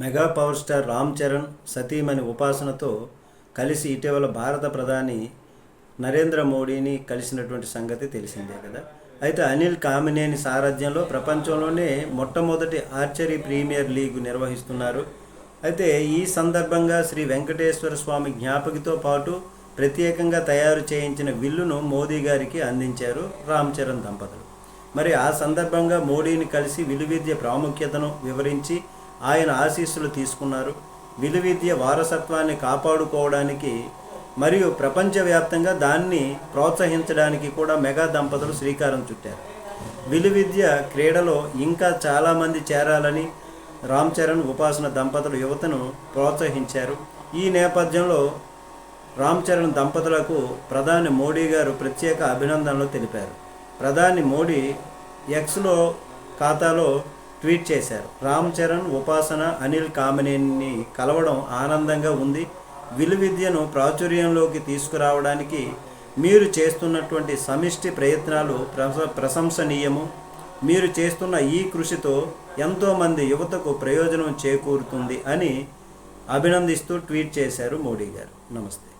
Mega power star Ram Charan సతీమణి ఉపాసనతో కలిసి ఇటీవల భారత ప్రధాని నరేంద్ర మోడీని కలిసినటువంటి సంగతి తెలిసిందే కదా. అయితే అనిల్ కామినేని సారథ్యంలో ప్రపంచంలోనే మొట్టమొదటి ఆర్చరీ ప్రీమియర్ లీగ్ నిర్వహిస్తున్నారు. అయితే ఈ సందర్భంగా శ్రీ వెంకటేశ్వర స్వామి జ్ఞాపకితో పాటు ప్రత్యేకంగా తయారు చేయించిన విల్లును మోదీ గారికి అందించారు రామ్ చరణ్ దంపతులు. మరి ఆ సందర్భంగా మోడీని కలిసి విలువిద్య ప్రాముఖ్యతను వివరించి ఆయన ఆశీస్సులు తీసుకున్నారు. విలువిద్య వారసత్వాన్ని కాపాడుకోవడానికి మరియు ప్రపంచవ్యాప్తంగా దాన్ని ప్రోత్సహించడానికి కూడా మెగా దంపతులు శ్రీకారం చుట్టారు. విలువిద్య క్రీడలో ఇంకా చాలామంది చేరాలని రామ్ చరణ్ ఉపాసన దంపతులు యువతను ప్రోత్సహించారు. ఈ నేపథ్యంలో రామ్ చరణ్ దంపతులకు ప్రధాని మోడీ గారు ప్రత్యేక అభినందనలు తెలిపారు. ప్రధాని మోడీ ఎక్స్లో ఖాతాలో ట్వీట్ చేశారు. రామ్ చరణ్ ఉపాసన అనిల్ కామినేని కలవడం ఆనందంగా ఉంది. విలు విద్యను ప్రాచుర్యంలోకి తీసుకురావడానికి మీరు చేస్తున్నటువంటి సమిష్టి ప్రయత్నాలు ప్రశ ప్రశంసనీయము. మీరు చేస్తున్న ఈ కృషితో ఎంతోమంది యువతకు ప్రయోజనం చేకూరుతుంది అని అభినందిస్తూ ట్వీట్ చేశారు మోడీ గారు. నమస్తే.